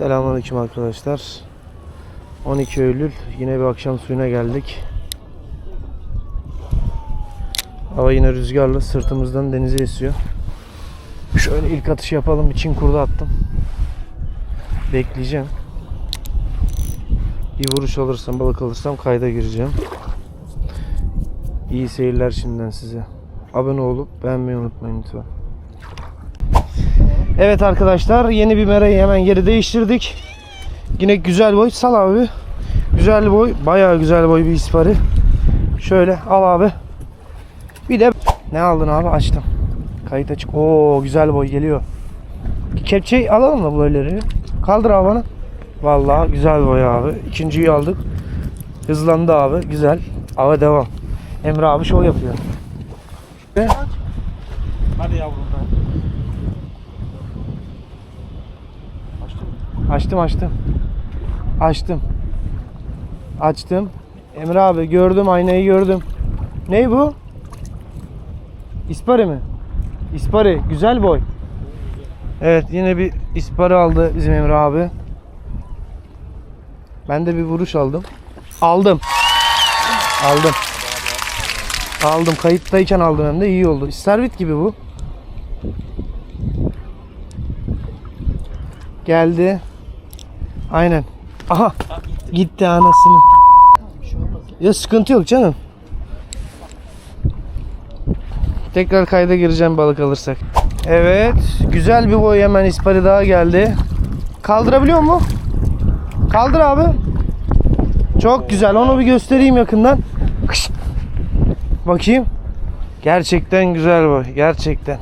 Selamünaleyküm arkadaşlar. 12 Eylül yine bir akşam suyuna geldik. Hava yine rüzgarlı sırtımızdan denize esiyor. Şöyle ilk atış yapalım. Bir çin kurdu attım. Bekleyeceğim. Bir vuruş alırsam balık alırsam kayda gireceğim. İyi seyirler şimdiden size. Abone olup beğenmeyi unutmayın lütfen. Evet arkadaşlar yeni bir merayı hemen geri değiştirdik. Yine güzel boy. Sal abi. Güzel boy. Bayağı güzel boy bir ispari. Şöyle al abi. Bir de ne aldın abi açtım. Kayıt açık. Oo güzel boy geliyor. Kepçeyi alalım mı böyleleri? Kaldır abi bana. Vallahi güzel boy abi. İkinciyi aldık. Hızlandı abi. Güzel. Ava devam. Emre abi şov yapıyor. Hadi yavrum be. Açtım açtım. Açtım. Açtım. Emre abi gördüm aynayı gördüm. Ne bu? İspari mi? İspari. Güzel boy. Evet yine bir ispari aldı bizim Emre abi. Ben de bir vuruş aldım. Aldım. Aldım. Aldım. Kayıttayken aldım hem de iyi oldu. İstervit gibi bu. Geldi. Aynen. Aha. Gitti anasını. Ya sıkıntı yok canım. Tekrar kayda gireceğim balık alırsak. Evet. Güzel bir boy hemen ispari daha geldi. Kaldırabiliyor mu? Kaldır abi. Çok güzel. Onu bir göstereyim yakından. Bakayım. Gerçekten güzel boy. Gerçekten.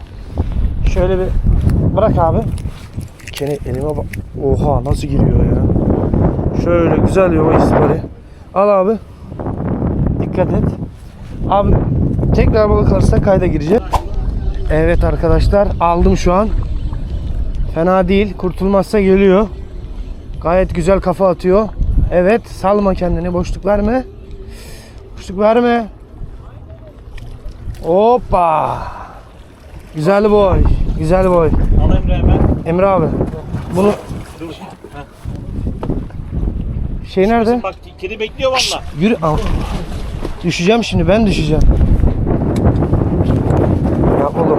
Şöyle bir bırak abi. Kene elime bak. Oha nasıl giriyor ya. Şöyle güzel boy ispari. Al abi. Dikkat et. Abi tekrar balık alırsa kayda girecek. Evet arkadaşlar aldım şu an. Fena değil. Kurtulmazsa geliyor. Gayet güzel kafa atıyor. Evet salma kendini. Boşluk verme. Boşluk verme. Hoppa. Güzel boy. Güzel boy. Al Emre hemen. Emre abi. Bunu Dur. şey nerede? Bak kedi bekliyor valla. Yürü. Al. Düşeceğim şimdi ben düşeceğim. Ya oğlum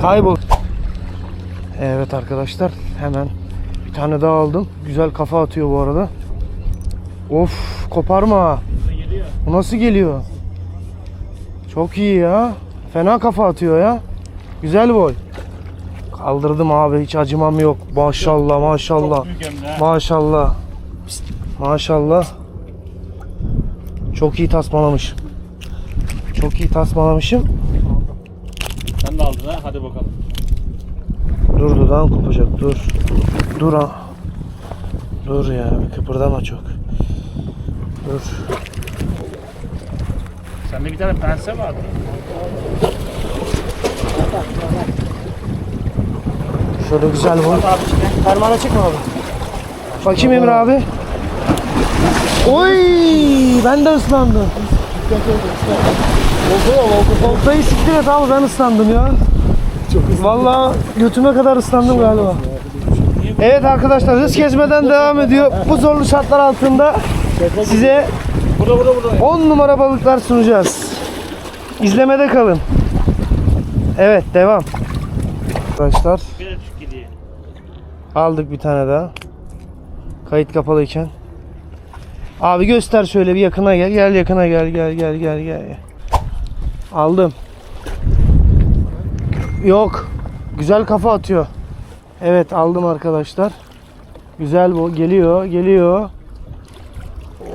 kaybol. Evet arkadaşlar hemen bir tane daha aldım. Güzel kafa atıyor bu arada. Of koparma. Bu nasıl geliyor? Çok iyi ya. Fena kafa atıyor ya. Güzel boy. Kaldırdım abi hiç acımam yok. Maşallah maşallah. Maşallah. Maşallah. Çok iyi tasmalamışım. Çok iyi tasmalamışım. Sen de aldın ha. Hadi bakalım. Dur dudağın kopacak dur. Dur ha. Dur ya bir kıpırdama çok. Dur. Sende bir tane pense vardı. Şöyle güzel içine. Fermana çıkma abi. Bakayım Emre abi. Oy ben de ıslandım. Oltayı siktir et abi ben ıslandım ya. Vallahi götüme kadar ıslandım galiba. Evet arkadaşlar hız kesmeden devam ediyor. Bu zorlu şartlar altında size Burada burada burada. 10 numara balıklar sunacağız. İzlemede kalın. Evet devam. Arkadaşlar Bir de Türk kediye. Aldık bir tane daha. Kayıt kapalıyken. Abi göster şöyle bir yakına gel. Gel yakına gel gel gel gel gel. Aldım. Yok. Güzel kafa atıyor. Evet aldım arkadaşlar. Güzel bu. Geliyor geliyor.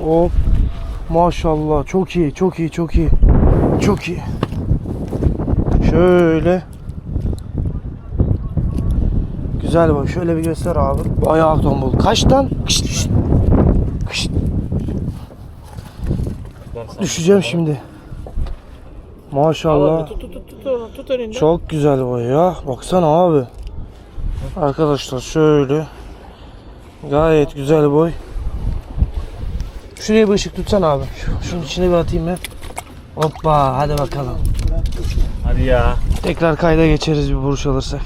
Hop. Maşallah çok iyi çok iyi çok iyi. Çok iyi. Şöyle. Güzel bak şöyle bir göster abi. Bayağı tombul. Kaçtan? Kışt, kışt. Kışt. Düşeceğim şimdi. Maşallah. Tut tut tut tut tut elinde. Çok güzel boy ya. Baksana abi. Arkadaşlar şöyle. Gayet güzel boy. Şuraya bir ışık tutsan abi. Şu- Şunun içine bir atayım ben. Hoppa hadi bakalım. Hadi ya. Tekrar kayda geçeriz bir vuruş alırsak.